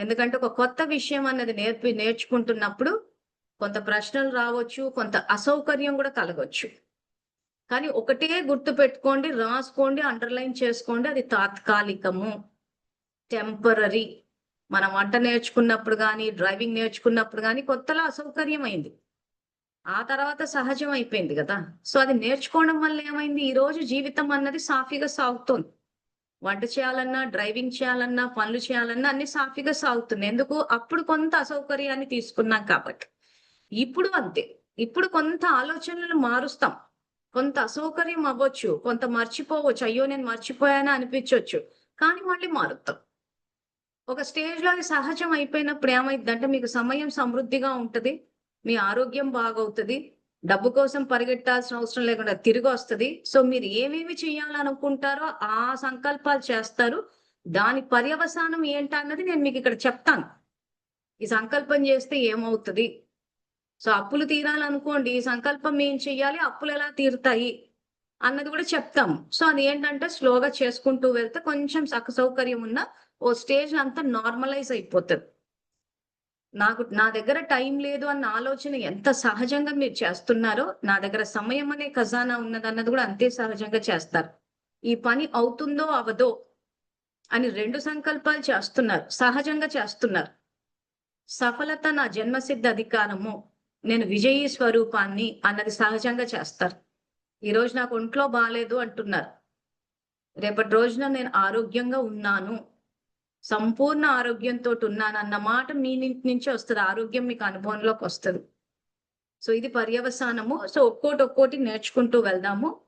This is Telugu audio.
ఎందుకంటే ఒక కొత్త విషయం అన్నది నేర్పి నేర్చుకుంటున్నప్పుడు కొంత ప్రశ్నలు రావచ్చు కొంత అసౌకర్యం కూడా కలగవచ్చు కానీ ఒకటే గుర్తు పెట్టుకోండి రాసుకోండి అండర్లైన్ చేసుకోండి అది తాత్కాలికము. టెంపరీ మనం వంట నేర్చుకున్నప్పుడు కానీ డ్రైవింగ్ నేర్చుకున్నప్పుడు కానీ కొత్తలో అసౌకర్యం అయింది ఆ తర్వాత సహజం అయిపోయింది కదా. సో అది నేర్చుకోవడం వల్ల ఏమైంది? ఈ రోజు జీవితం అన్నది సాఫీగా సాగుతోంది. వంట చేయాలన్నా డ్రైవింగ్ చేయాలన్నా పనులు చేయాలన్నా అన్ని సాఫీగా సాగుతుంది ఎందుకు? అప్పుడు కొంత అసౌకర్యాన్ని తీసుకున్నాం కాబట్టి. ఇప్పుడు అంతే. ఇప్పుడు కొంత ఆలోచనలు మారుస్తాం. కొంత అసౌకర్యం అవ్వచ్చు. కొంత మర్చిపోవచ్చు. అయ్యో నేను మర్చిపోయానా అనిపించవచ్చు కానీ మళ్ళీ మారుతాం. ఒక స్టేజ్లో అది సహజం అయిపోయినప్పుడు ఏమైందంటే మీకు సమయం సమృద్ధిగా ఉంటది. మీ ఆరోగ్యం బాగవుతుంది. డబ్బు కోసం పరిగెట్టాల్సిన అవసరం లేకుండా తిరిగి వస్తుంది. సో మీరు ఏమేమి చేయాలనుకుంటారో ఆ సంకల్పాలు చేస్తారు. దాని పర్యవసానం ఏంటన్నది నేను మీకు ఇక్కడ చెప్తాను. ఈ సంకల్పం చేస్తే ఏమవుతుంది? సో అప్పులు తీరాలనుకోండి ఈ సంకల్పం ఏం చెయ్యాలి? అప్పులు ఎలా తీరుతాయి? అన్నది కూడా చెప్తాం సో అది ఏంటంటే స్లోగా చేసుకుంటూ వెళ్తే కొంచెం సక సౌకర్యం ఉన్న ఓ స్టేజ్ అంతా నార్మలైజ్ అయిపోతుంది. నాకు నా దగ్గర టైం లేదు అన్న ఆలోచన ఎంత సహజంగా మీరు చేస్తున్నారో నా దగ్గర సమయం అనే ఖజానా ఉన్నదన్నది కూడా అంతే సహజంగా చేస్తారు. ఈ పని అవుతుందో అవదో అని రెండు సంకల్పాలు చేస్తున్నారు సహజంగా చేస్తున్నారు. సఫలత నా జన్మసిద్ధ అధికారము నేను విజయీ స్వరూపాన్ని అన్నది సహజంగా చేస్తారు. ఈరోజు నాకు ఒంట్లో బాగాలేదు అంటున్నారు. రేపటి రోజున నేను ఆరోగ్యంగా ఉన్నాను సంపూర్ణ ఆరోగ్యంతో ఉన్నానన్న మాట మీ నుంచి నుంచి వస్తుంది. ఆరోగ్యం మీకు అనుభవంలోకి వస్తుంది. సో ఇది పర్యవసానము. సో ఒక్కోటి ఒక్కోటి నేర్చుకుంటూ వెళ్దాము.